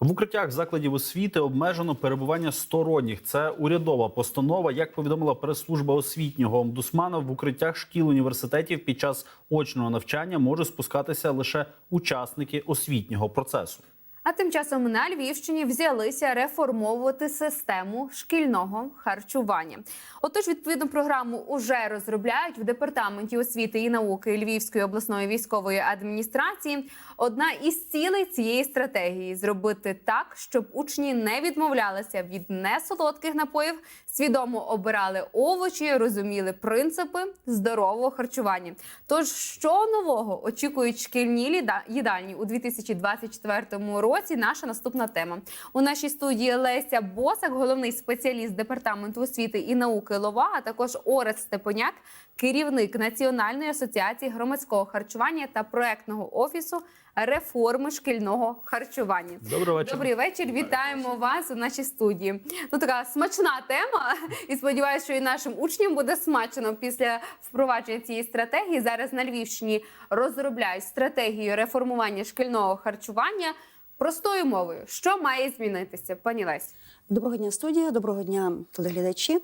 В укриттях закладів освіти обмежено перебування сторонніх. Це урядова постанова. Як повідомила прес-служба освітнього омбудсмана, в укриттях шкіл університетів під час очного навчання можуть спускатися лише учасники освітнього процесу. А тим часом на Львівщині взялися реформовувати систему шкільного харчування. Отож, відповідну програму уже розробляють в департаменті освіти і науки Львівської обласної військової адміністрації. Одна із цілей цієї стратегії зробити так, щоб учні не відмовлялися від несолодких напоїв, свідомо обирали овочі, розуміли принципи здорового харчування. Тож, що нового очікують шкільні їдальні у 2024 році? Наша наступна тема у нашій студії Леся Босак, головний спеціаліст департаменту освіти і науки ЛОВА, а також Орест Степаняк, керівник Національної асоціації громадського харчування та проектного офісу реформи шкільного харчування. Добрий вечір. Добрий вечір. Вітаємо вас у нашій студії. Ну така смачна тема, і сподіваюся, що і нашим учням буде смачно після впровадження цієї стратегії. Зараз на Львівщині розробляють стратегію реформування шкільного харчування. Простою мовою, що має змінитися, пані Лесь? Доброго дня, студія, доброго дня, телеглядачі.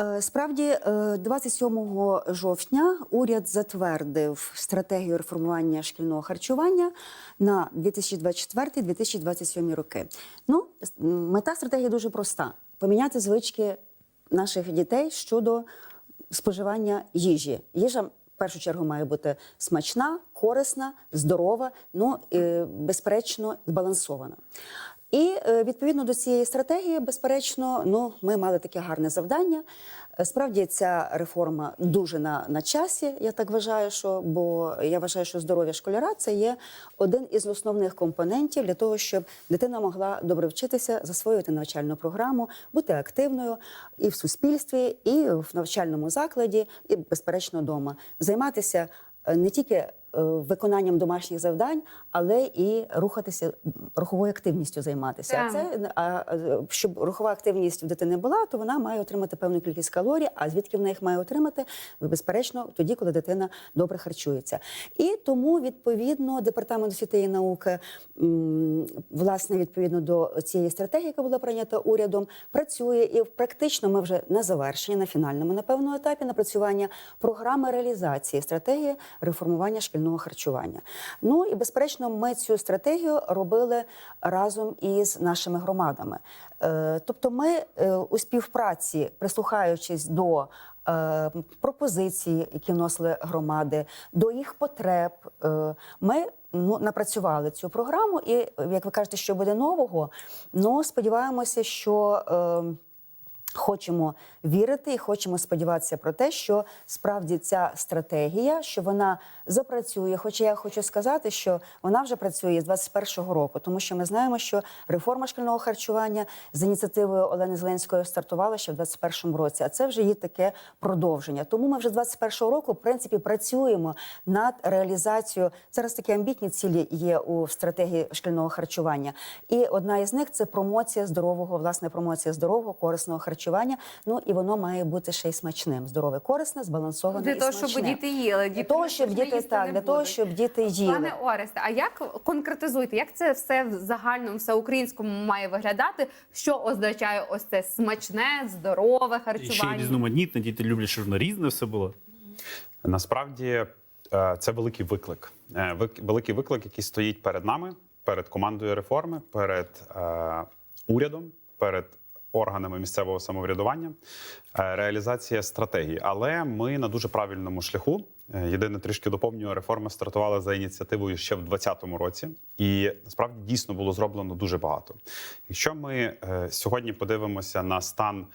Е, Справді, е, 27 жовтня уряд затвердив стратегію реформування шкільного харчування на 2024-2027 роки. Ну, мета стратегії дуже проста: поміняти звички наших дітей щодо споживання їжі. Їжа першу чергу має бути смачна, корисна, здорова, ну е, безперечно збалансована. І е, відповідно до цієї стратегії, безперечно, ну ми мали таке гарне завдання. Справді ця реформа дуже на, на часі. Я так вважаю, що бо я вважаю, що здоров'я школяра це є один із основних компонентів для того, щоб дитина могла добре вчитися, засвоювати навчальну програму, бути активною і в суспільстві, і в навчальному закладі, і безперечно вдома. Займатися е, не тільки виконанням домашніх завдань, але і рухатися руховою активністю займатися. Так. А це а, а, щоб рухова активність в дитини була, то вона має отримати певну кількість калорій. А звідки вона їх має отримати? Безперечно, тоді, коли дитина добре харчується. І тому відповідно департамент освіти і науки, власне, відповідно до цієї стратегії, яка була прийнята урядом, працює і практично ми вже на завершенні, на фінальному на певному етапі напрацювання програми реалізації стратегії реформування шкільного харчування. Ну і безперечно, ми цю стратегію робили разом із нашими громадами. Е, Тобто, ми е, у співпраці, прислухаючись до е, пропозицій, які вносили громади, до їх потреб, ми ну, напрацювали цю програму. І як ви кажете, що буде нового, ну сподіваємося, що. Хочемо вірити і хочемо сподіватися про те, що справді ця стратегія, що вона запрацює. Хоча я хочу сказати, що вона вже працює з 21-го року, тому що ми знаємо, що реформа шкільного харчування з ініціативою Олени Зеленської стартувала ще в 21-му році. А це вже є таке продовження. Тому ми вже з 21-го року, в принципі, працюємо над реалізацією. Зараз такі амбітні цілі є у стратегії шкільного харчування. І одна із них це промоція здорового, власне, промоція здорового корисного харчування. Ну і воно має бути ще й смачним. Здорове, корисне, збалансоване Для і того, смачне. щоб діти їли. Для того, щоб діти їсти так, для того, щоб діти їли. Пане Оресте, а як конкретизуйте, як це все в загальному, всеукраїнському має виглядати? Що означає ось це смачне, здорове І ще й харчування? різноманітне. Діти люблять, щоб воно різне все було. Насправді е, це великий виклик. Е, Великий виклик, який стоїть перед нами, перед командою реформи, перед е, урядом, перед органами місцевого самоврядування, е, реалізація стратегії. Але ми на дуже правильному шляху. Е, Єдине трішки доповнюю, реформа стартувала за ініціативою ще в 2020 році, і насправді дійсно було зроблено дуже багато. Якщо ми е, сьогодні подивимося на стан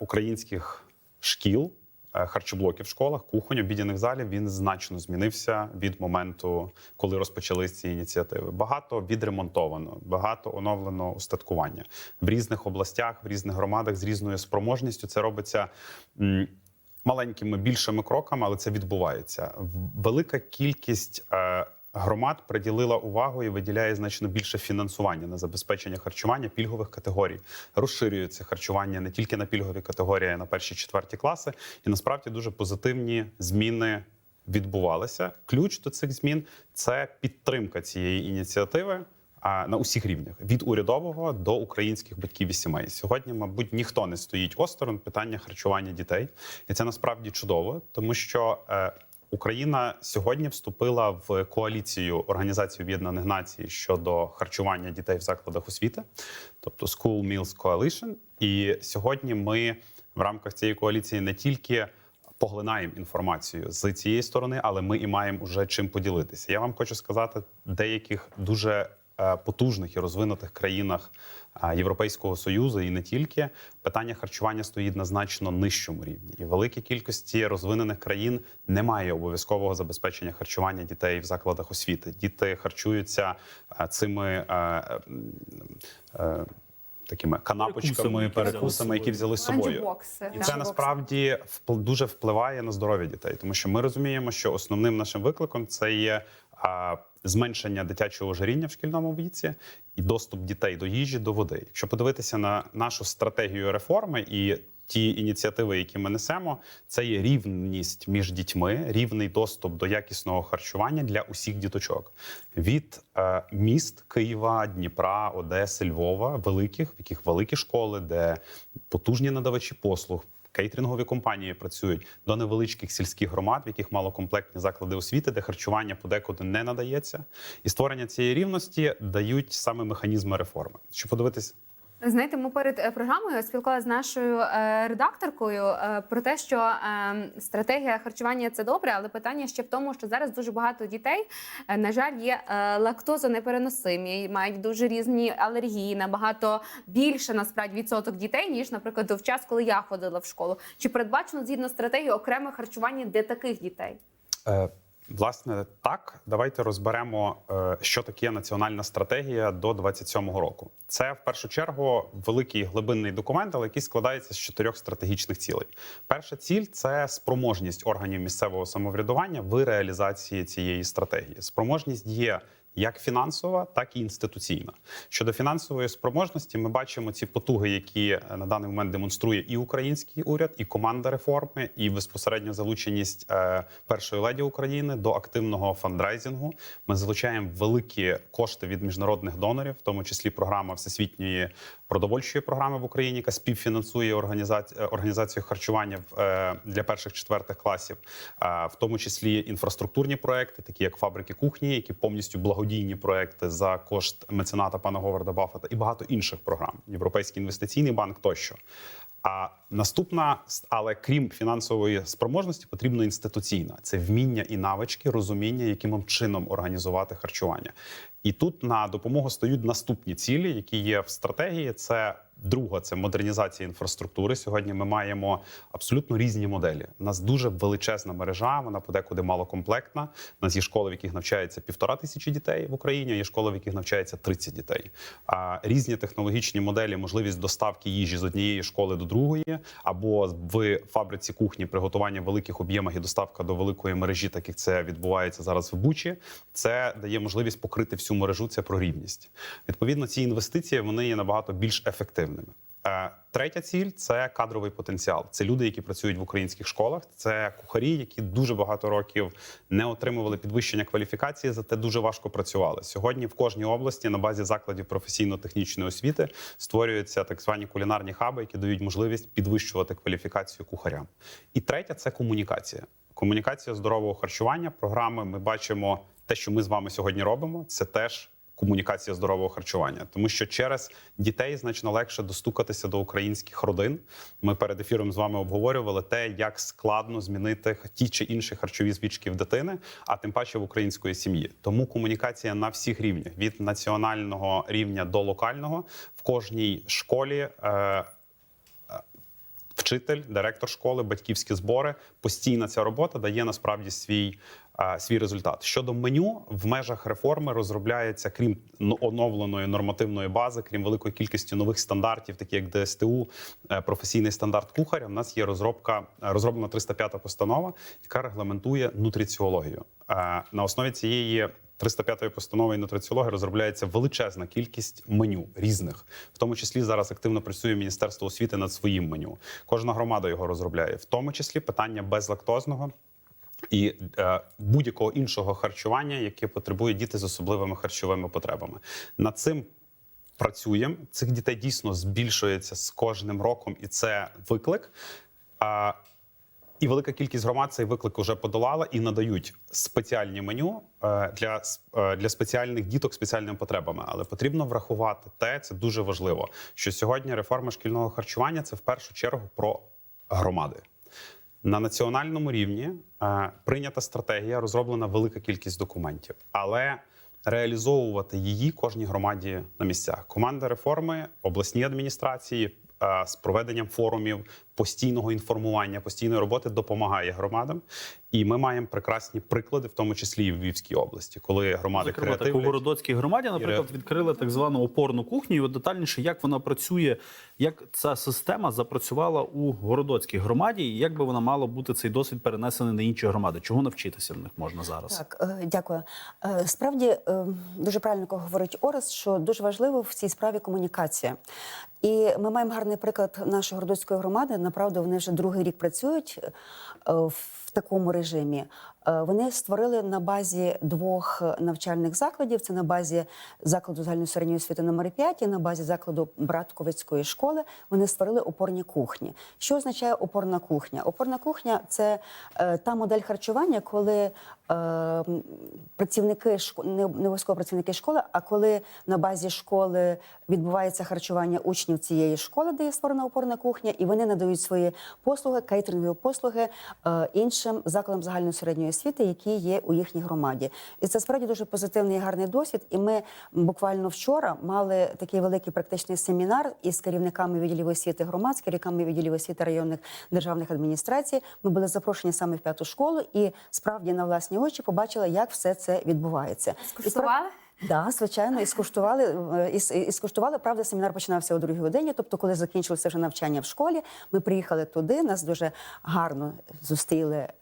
українських шкіл, харчоблоків в школах, кухонь, обідяних залів він значно змінився від моменту, коли розпочались ці ініціативи. Багато відремонтовано, багато оновлено устаткування в різних областях, в різних громадах з різною спроможністю. Це робиться. Маленькими більшими кроками, але це відбувається. Велика кількість е, громад приділила увагу і виділяє значно більше фінансування на забезпечення харчування пільгових категорій. Розширюється харчування не тільки на пільгові категорії, а й на перші четверті класи. І насправді дуже позитивні зміни відбувалися. Ключ до цих змін це підтримка цієї ініціативи на усіх рівнях від урядового до українських батьків і сімей. Сьогодні, мабуть, ніхто не стоїть осторонь питання харчування дітей, і це насправді чудово, тому що. Україна сьогодні вступила в коаліцію Організації Об'єднаних Націй щодо харчування дітей в закладах освіти, тобто School Meals Coalition. І сьогодні ми в рамках цієї коаліції не тільки поглинаємо інформацію з цієї сторони, але ми і маємо вже чим поділитися. Я вам хочу сказати, деяких дуже потужних і розвинутих країнах е, Європейського союзу і не тільки питання харчування стоїть на значно нижчому рівні, і великій кількості розвинених країн немає обов'язкового забезпечення харчування дітей в закладах освіти. Діти харчуються е, цими. е, е, е, Такими канапочками, Перекусами, які взяли з собою. І це насправді впл- дуже впливає на здоров'я дітей, тому що ми розуміємо, що основним нашим викликом це є зменшення дитячого ожиріння в шкільному віці і доступ дітей до їжі, до води. Якщо подивитися на нашу стратегію реформи і ті ініціативи, які ми несемо, це є рівність між дітьми, рівний доступ до якісного харчування для усіх діточок від е, міст Києва, Дніпра, Одеси, Львова, великих, в яких великі школи, де потужні надавачі послуг. Кейтерингові компанії працюють до невеличких сільських громад, в яких малокомплектні заклади освіти, де харчування подекуди не надається, і створення цієї рівності дають саме механізми реформи. Щоб подивитись Знаєте, ми перед е, програмою спілкувалися з нашою е, редакторкою е, про те, що е, стратегія харчування це добре, але питання ще в тому, що зараз дуже багато дітей, на жаль, є лактозонепереносимі, мають дуже різні алергії, набагато більше насправді відсоток дітей, ніж, наприклад, в час, коли я ходила в школу. Чи передбачено згідно стратегії окреме харчування для таких дітей? Власне, так, давайте розберемо, е, що таке національна стратегія до 27-го року. Це в першу чергу великий глибинний документ, але який складається з чотирьох стратегічних цілей. Перша ціль це спроможність органів місцевого самоврядування в реалізації цієї стратегії. Спроможність є як фінансова, так і інституційна. Щодо фінансової спроможності, ми бачимо ці потуги, які е, на даний момент демонструє і український уряд, і команда реформи, і безпосередньо залученість е, першої леді України до активного фандрайзингу. Ми залучаємо великі кошти від міжнародних донорів, в тому числі програма всесвітньої продовольчої програми в Україні, яка співфінансує організацію, організацію харчування е, для перших четвертих класів, е, в тому числі інфраструктурні проекти, такі як фабрики кухні, які повністю благодійні проекти за кошт мецената пана Говарда Баффета і багато інших програм. Європейський інвестиційний банк тощо. А наступна, але крім фінансової спроможності, потрібно інституційна це вміння і навички, розуміння, яким чином організувати харчування. І тут на допомогу стають наступні цілі, які є в стратегії. Це друга це модернізація інфраструктури. Сьогодні ми маємо абсолютно різні моделі. У нас дуже величезна мережа, вона подекуди малокомплектна. У нас є школи, в яких навчається півтора тисячі дітей в Україні. Є школи, в яких навчається 30 дітей. А різні технологічні моделі, можливість доставки їжі з однієї школи до другої, або в фабриці кухні приготування в великих об'ємах і доставка до великої мережі, так як це відбувається зараз в Бучі. Це дає можливість покрити всю мережу. Це про рівність. Відповідно, ці інвестиції вони є набагато більш ефективними. Е, Третя ціль це кадровий потенціал. Це люди, які працюють в українських школах. Це кухарі, які дуже багато років не отримували підвищення кваліфікації, зате дуже важко працювали. Сьогодні в кожній області на базі закладів професійно-технічної освіти створюються так звані кулінарні хаби, які дають можливість підвищувати кваліфікацію кухарям. І третя це комунікація. Комунікація здорового харчування. Програми ми бачимо те, що ми з вами сьогодні робимо. Це теж комунікація здорового харчування, тому що через дітей значно легше достукатися до українських родин. Ми перед ефіром з вами обговорювали те, як складно змінити ті чи інші харчові звички в дитини, а тим паче в української сім'ї. Тому комунікація на всіх рівнях від національного рівня до локального в кожній школі. Е, Вчитель, директор школи, батьківські збори постійна ця робота дає насправді свій, свій результат. Щодо меню в межах реформи розробляється, крім оновленої нормативної бази, крім великої кількості нових стандартів, такі як ДСТУ, е, професійний стандарт кухаря. У нас є розробка е, розроблена 305 постанова, яка регламентує нутриціологію. Е, На основі цієї 305-ї постанови і нутриціології розробляється величезна кількість меню різних, в тому числі зараз активно працює Міністерство освіти над своїм меню. Кожна громада його розробляє, в тому числі питання безлактозного. і е, будь-якого іншого харчування, яке потребує діти з особливими харчовими потребами. Над цим працюємо. Цих дітей дійсно збільшується з кожним роком, і це виклик. А, і велика кількість громад цей виклик вже подолала і надають спеціальні меню е, для, е, для спеціальних діток спеціальними потребами. Але потрібно врахувати те, це дуже важливо, що сьогодні реформа шкільного харчування це в першу чергу про громади. На національному рівні е, прийнята стратегія, розроблена велика кількість документів, але реалізовувати її кожній громаді на місцях. Команда реформи, обласні адміністрації з проведенням форумів, постійного інформування, постійної роботи допомагає громадам. І ми маємо прекрасні приклади, в тому числі і в Львівській області, коли громади Зокрема, так у. Городоцькій громаді, наприклад, відкрили так звану опорну кухню. І от детальніше, як вона працює, як ця система запрацювала у Городоцькій громаді, і як би вона мала бути цей досвід перенесений на інші громади? Чого навчитися в них можна зараз? Так, е, дякую. Е, Справді е, дуже правильно говорить Орес, що дуже важливо в цій справі комунікація. І ми маємо гарний приклад нашої городоцької громади. Направду вони вже другий рік працюють е, такому режимі. Е, Вони створили на базі двох навчальних закладів. Це на базі закладу загальної середньої освіти номер 5 і на базі закладу Братковицької школи. Вони створили опорні кухні. Що означає опорна кухня? Опорна кухня це е, та модель харчування, коли е, працівники не, обов'язково працівники школи, а коли на базі школи відбувається харчування учнів цієї школи, де є створена опорна кухня, і вони надають свої послуги, кейтерингові послуги е, іншим закладам загальної середньої освіти, які є у їхній громаді. І це справді дуже позитивний і гарний досвід. І ми буквально вчора мали такий великий практичний семінар із керівниками відділів освіти громад, з керівниками відділів освіти районних державних адміністрацій. Ми були запрошені саме в п'яту школу, і справді на власні очі побачили, як все це відбувається. Скуштували? Да, звичайно, і скуштували е, і, і скуштували. Правда, семінар починався о другій годині. Тобто, коли закінчилося вже навчання в школі, ми приїхали туди. Нас дуже гарно зустріли е,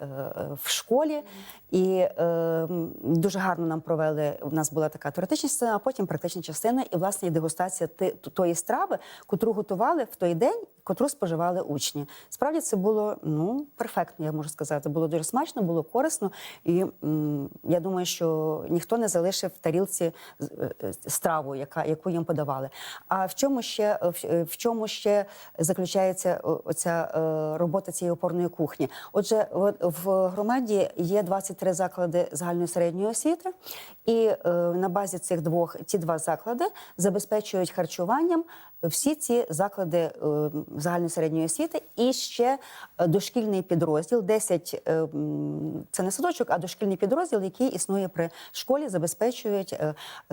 в школі, і е, дуже гарно нам провели. У нас була така теоретична частина, а потім практична частина, і власне і дегустація тої страви, котру готували в той день, котру споживали учні. Справді це було ну перфектно, я можу сказати. Було дуже смачно, було корисно, і м, я думаю, що ніхто не залишив в тарілці з- е, страву, яка яку їм подавали. А в чому ще в, е, в чому ще заключається оця е, робота цієї опорної кухні? Отже, от в громаді є 23 заклади загальної середньої освіти, і е, на базі цих двох ці два заклади забезпечують харчуванням всі ці заклади е, загальної середньої освіти і ще е, дошкільний підрозділ, 10 е, це не садочок, а дошкільний підрозділ, який існує при школі, забезпечують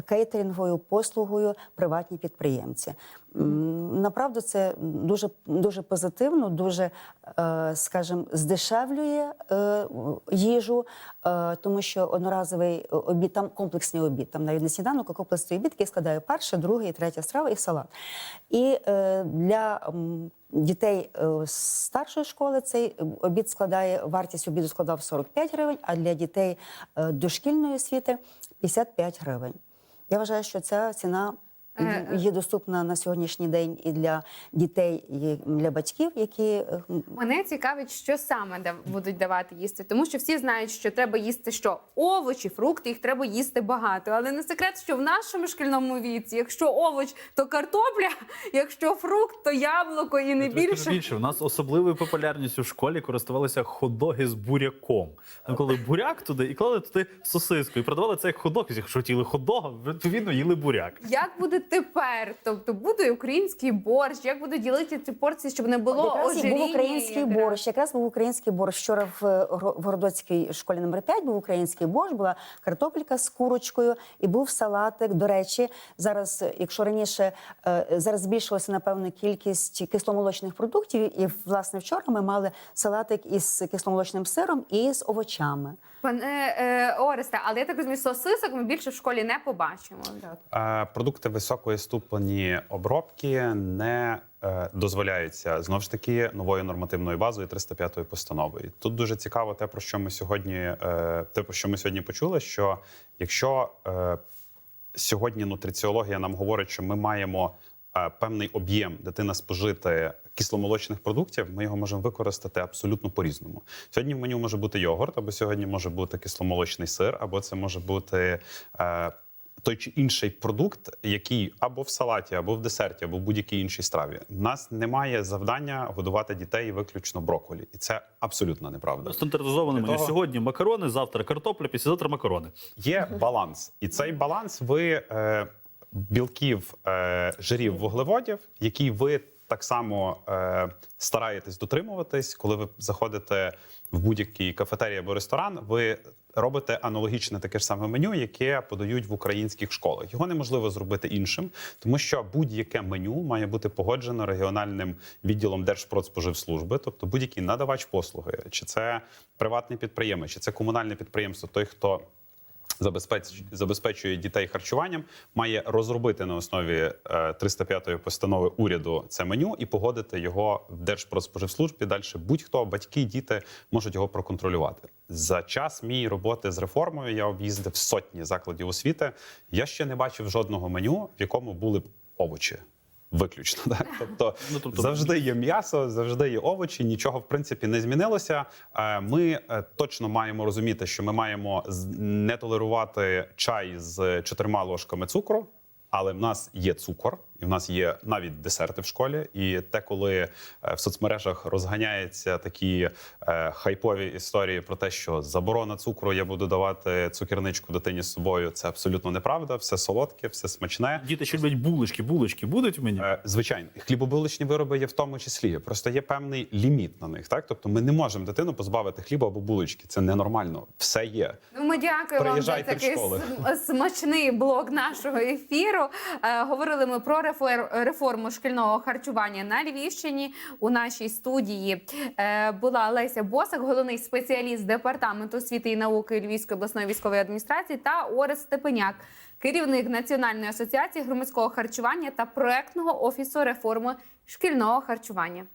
кейтеринговою послугою приватні підприємці. Направду це дуже дуже позитивно, дуже, е, скажімо, здешевлює е, їжу, е, тому що одноразовий обід, там комплексний обід, там навіть не сніданок, а комплексний обід, який складає перша, друга і третя страва і салат. І для дітей старшої школи цей обід складає, вартість обіду складав 45 гривень, а для дітей дошкільної освіти 55 гривень. Я вважаю, що ця ціна є доступна на сьогоднішній день і для дітей, і для батьків, які е, Мене цікавить, що саме дав- будуть давати їсти, тому що всі знають, що треба їсти що овочі, фрукти, їх треба їсти багато. Але не секрет, що в нашому шкільному віці, якщо овоч, то картопля, якщо фрукт, то яблуко і не більше. більше. У нас особливою популярністю в школі користувалися хот-доги з буряком. Там коли буряк туди і клали туди сосиску, і продавали це як хот-дог. Якщо хотіли хот-дога, відповідно їли буряк. Як буде тепер? Тобто буде український борщ, як будуть ділити ці порції, щоб не було Якраз і був український якраз? борщ. Якраз був український борщ. Вчора в, е, Гро- в Городоцькій школі номер 5 був український борщ, була картопелька з курочкою і був салатик. До речі, зараз, е, якщо раніше е, зараз збільшилася напевно кількість кисломолочних продуктів, і власне вчора ми мали салатик із кисломолочним сиром і з овочами. Пане е, Оресте, але я так розумію, сосисок ми більше в школі не побачимо. Е, Продукти високої ступені обробки не е, дозволяються знову ж таки новою нормативною базою 305 постановою. Тут дуже цікаво те, про що ми сьогодні, е, те, про що ми сьогодні почули. Що якщо е, сьогодні нутриціологія нам говорить, що ми маємо певний об'єм дитина спожити кисломолочних продуктів, ми його можемо використати абсолютно по-різному. Сьогодні в меню може бути йогурт, або сьогодні може бути кисломолочний сир, або це може бути. Е, той чи інший продукт, який або в салаті, або в десерті, або в будь-якій іншій страві. У нас немає завдання годувати дітей виключно брокколі, і це абсолютно неправда. Стандартизоване меню. того- Сьогодні макарони, завтра картопля, післязавтра макарони. Є баланс, і цей баланс ви е, білків, е, жирів, вуглеводів, які ви так само е, стараєтесь дотримуватись, коли ви заходите в будь-який кафетерій або ресторан. Ви робите аналогічне таке ж саме меню, яке подають в українських школах. Його неможливо зробити іншим, тому що будь-яке меню має бути погоджено регіональним відділом Держпродспоживслужби, тобто будь-який надавач послуги, чи це приватний підприємець, чи це комунальне підприємство, той, хто забезпечує дітей харчуванням, має розробити на основі е, 305-ї постанови уряду це меню і погодити його в Держпродспоживслужбі. Далі будь-хто, батьки, діти можуть його проконтролювати. За час моєї роботи з реформою я об'їздив сотні закладів освіти. Я ще не бачив жодного меню, в якому були б овочі. Виключно, так? тобто, Ну, тобто- завжди є м'ясо, завжди є овочі. Нічого в принципі не змінилося. Е, Ми е, точно маємо розуміти, що ми маємо не толерувати чай з чотирма ложками цукру. Але в нас є цукор, і в нас є навіть десерти в школі. І те, коли е, в соцмережах розганяються такі е, хайпові історії про те, що заборона цукру, я буду давати цукерничку дитині з собою. Це абсолютно неправда. Все солодке, все смачне. Діти ще люблять булочки. Булочки будуть в меню? Е, Звичайно, хлібобуличні вироби є в тому числі. Просто є певний ліміт на них. Так, тобто ми не можемо дитину позбавити хліба або булочки. Це ненормально. Все є. Ну, Ми дякуємо вам за такий смачний блок нашого ефіру. Говорили ми про реформу шкільного харчування на Львівщині. У нашій студії е, була Леся Босак, головний спеціаліст департаменту освіти і науки Львівської обласної військової адміністрації, та Орес Степеняк, керівник Національної асоціації громадського харчування та проектного офісу реформи шкільного харчування.